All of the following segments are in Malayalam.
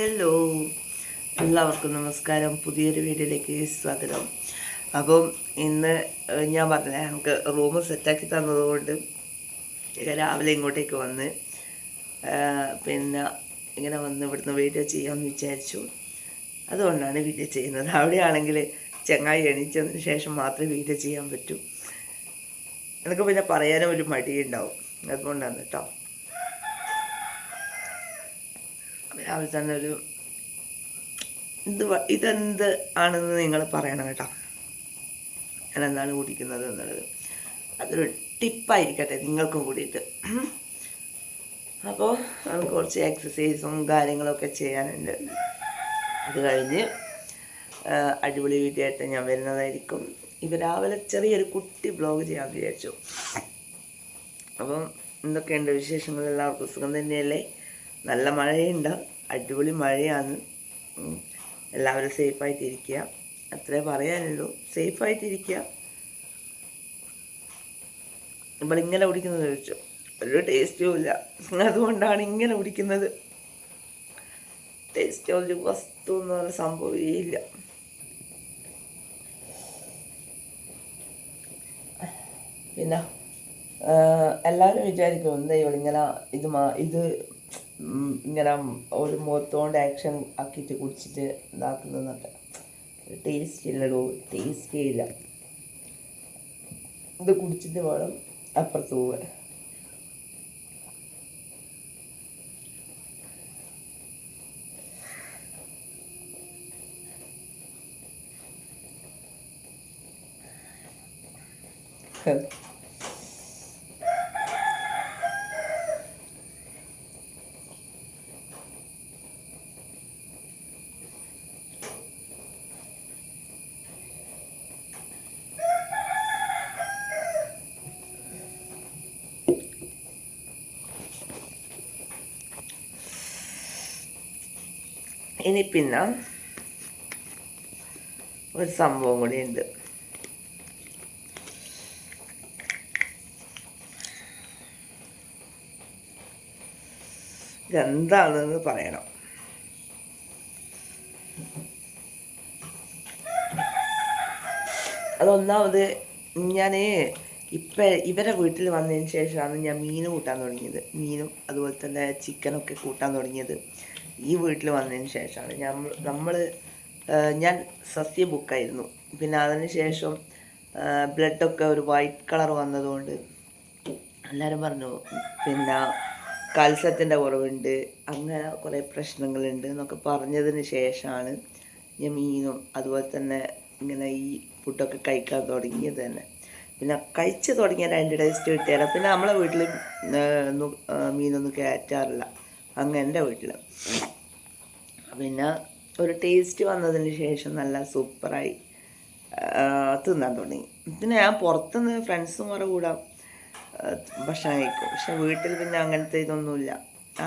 ഹലോ എല്ലാവർക്കും നമസ്കാരം. പുതിയൊരു വീഡിയോയിലേക്ക് സ്വാഗതം. അപ്പം ഇന്ന് ഞാൻ പറഞ്ഞില്ലേ നമുക്ക് റൂം സെറ്റാക്കി തന്നതുകൊണ്ട് രാവിലെ ഇങ്ങോട്ടേക്ക് വന്ന് പിന്നെ ഇങ്ങനെ വന്ന് ഇവിടുന്ന് വീഡിയോ ചെയ്യാമെന്ന് വിചാരിച്ചു. അതുകൊണ്ടാണ് വീഡിയോ ചെയ്യുന്നത്. അവിടെയാണെങ്കിൽ ചങ്ങായി എണീച്ചതിന് ശേഷം മാത്രമേ വീഡിയോ ചെയ്യാൻ പറ്റൂ. എനിക്ക് പിന്നെ പറയാനും ഒരു മടിയുണ്ടാവും. അതുകൊണ്ടാണ് കേട്ടോ. തന്നെ ഒരു ഇത് ഇതെന്ത് ആണെന്ന് നിങ്ങൾ പറയണം കേട്ടോ. ഞാൻ എന്താണ് കുടിക്കുന്നത് എന്നുള്ളത്. അതൊരു ടിപ്പായിരിക്കട്ടെ നിങ്ങൾക്കും കൂടിയിട്ട്. അപ്പോൾ നമുക്ക് കുറച്ച് എക്സസൈസും കാര്യങ്ങളൊക്കെ ചെയ്യാനുണ്ട്. അത് കഴിഞ്ഞ് അടിപൊളി വീഡിയോ ആയിട്ട് ഞാൻ വരുന്നതായിരിക്കും. ഇപ്പം രാവിലെ ചെറിയൊരു കുട്ടി ബ്ലോഗ് ചെയ്യാൻ വിചാരിച്ചു. അപ്പം എന്തൊക്കെയുണ്ട് വിശേഷങ്ങൾ? എല്ലാവർക്കും സുഖം തന്നെയല്ലേ? നല്ല മഴയുണ്ട്? അടിപൊളി മഴയാണ്. എല്ലാവരും സേഫ് സേഫായിട്ടിരിക്കുക. അത്രേ പറയാനുള്ളൂ. സേഫായിട്ടിരിക്കുക. നമ്മളിങ്ങനെ കുടിക്കുന്നത് ചോദിച്ചു. ഒരു ടേസ്റ്റും ഇല്ല. അതുകൊണ്ടാണ് ഇങ്ങനെ കുടിക്കുന്നത്. ടേസ്റ്റ് ഒരു വസ്തു എന്ന് പറഞ്ഞ സംഭവമേ പിന്നെ എല്ലാവരും വിചാരിക്കും എന്താ ഇവളിങ്ങനെ ഇത് ഇത് ഇങ്ങനെ ഒരു മുഖത്തോണ്ട് ആക്ഷൻ ആക്കിയിട്ട് കുടിച്ചിട്ട് ഇതാക്കുന്നതൊക്കെ ടേസ്റ്റ് ഇല്ലടോ ടേസ്റ്റേ ഇല്ല. ഇത് കുടിച്ചിട്ട് വേണം അപ്പുറത്ത് പോവാൻ. ഇനി പിന്നെ ഒരു സംഭവം കൂടി ഉണ്ട് ഇതെന്താണെന്ന് പറയണം. അതൊന്നാമത് ഞാൻ ഇപ്പം ഇവരെ വീട്ടിൽ വന്നതിന് ശേഷമാണ് ഞാൻ മീൻ കൂട്ടാൻ തുടങ്ങിയത്. മീനും അതുപോലെ തന്നെ ചിക്കനൊക്കെ കൂട്ടാൻ തുടങ്ങിയത്. ഈ വീട്ടിൽ വന്നതിന് ശേഷമാണ് ഞാൻ നമ്മൾ ഞാൻ സസ്യ ബുക്കായിരുന്നു. പിന്നെ അതിന് ശേഷം ബ്ലഡൊക്കെ ഒരു വൈറ്റ് കളർ വന്നതുകൊണ്ട് എല്ലാവരും പറഞ്ഞു പിന്നെ കാൽസ്യത്തിന്റെ കുറവുണ്ട് അങ്ങനെ കുറേ പ്രശ്നങ്ങളുണ്ട് എന്നൊക്കെ പറഞ്ഞതിന് ശേഷമാണ് ഞാൻ മീനും അതുപോലെ തന്നെ ഇങ്ങനെ ഈ ഫുഡൊക്കെ കഴിക്കാൻ തുടങ്ങിയത് തന്നെ. പിന്നെ കഴിച്ച് തുടങ്ങിയാൽ അതിന്റെ ടേസ്റ്റ് കിട്ടിയാൽ പിന്നെ നമ്മളെ വീട്ടിൽ മീനൊന്നും കയറ്റാറില്ല. അങ്ങ് എന്റെ വീട്ടിൽ പിന്നെ ഒരു ടേസ്റ്റ് വന്നതിന് ശേഷം നല്ല സൂപ്പറായി തിന്നാൻ തുടങ്ങി. പിന്നെ ഞാൻ പുറത്തുനിന്ന് ഫ്രണ്ട്സുമാരെ കൂടെ ഭക്ഷണം കഴിക്കും. പക്ഷെ വീട്ടിൽ പിന്നെ അങ്ങനത്തെ ഇതൊന്നുമില്ല.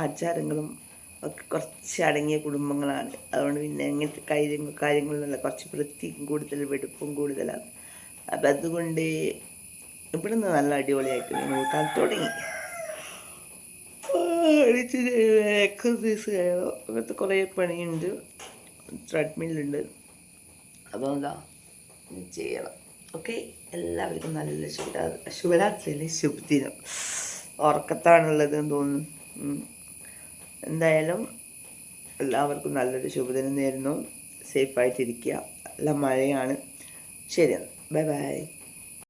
ആചാരങ്ങളും ഒക്കെ കുറച്ച് അടങ്ങിയ കുടുംബങ്ങളാണ്. അതുകൊണ്ട് പിന്നെ ഇങ്ങനത്തെ കാര്യങ്ങൾ കാര്യങ്ങളിലല്ല കുറച്ച് വൃത്തിയും കൂടുതൽ വെടുപ്പും കൂടുതലാണ്. അപ്പം അതുകൊണ്ട് ഇവിടുന്ന് നല്ല അടിപൊളിയായിട്ട് കൂട്ടാൻ തുടങ്ങി. എക്സസൈസ് ചെയ്യണം അങ്ങനത്തെ കുറേ പണിയുണ്ട്. ത്രെഡ്മില്ലുണ്ട് അപ്പോൾ എന്താ ചെയ്യണം. ഓക്കെ? എല്ലാവർക്കും നല്ല ശുഭരാ ശുഭരാത്രിയിലെ ശുഭദിനം. ഉറക്കത്താണുള്ളത് എന്ന് തോന്നുന്നു എന്തായാലും എല്ലാവർക്കും നല്ലൊരു ശുഭദിനം നേരുന്നു. സേഫായിട്ടിരിക്കുക. നല്ല മഴയാണ്. ശരി ബൈ ബൈ.